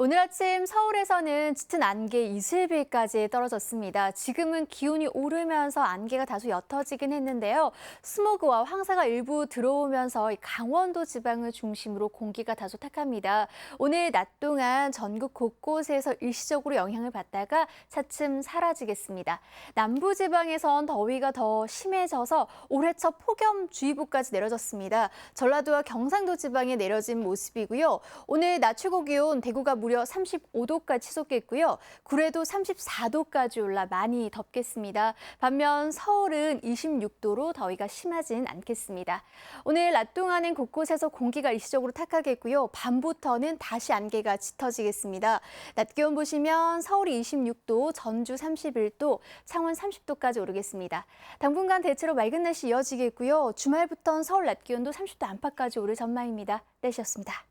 오늘 아침 서울에서는 짙은 안개 이슬비까지 떨어졌습니다. 지금은 기온이 오르면서 안개가 다소 옅어지긴 했는데요. 스모그와 황사가 일부 들어오면서 이 강원도 지방을 중심으로 공기가 다소 탁합니다. 오늘 낮 동안 전국 곳곳에서 일시적으로 영향을 받다가 차츰 사라지겠습니다. 남부 지방에선 더위가 더 심해져서 올해 첫 폭염주의보까지 내려졌습니다. 전라도와 경상도 지방에 내려진 모습이고요. 오늘 낮 최고 기온 대구가 무려 35도까지 치솟겠고요. 구례도 34도까지 올라 많이 덥겠습니다. 반면 서울은 26도로 더위가 심하진 않겠습니다. 오늘 낮 동안은 곳곳에서 공기가 일시적으로 탁하겠고요. 밤부터는 다시 안개가 짙어지겠습니다. 낮 기온 보시면 서울이 26도, 전주 31도, 창원 30도까지 오르겠습니다. 당분간 대체로 맑은 날씨 이어지겠고요. 주말부터는 서울 낮 기온도 30도 안팎까지 오를 전망입니다. 날씨였습니다.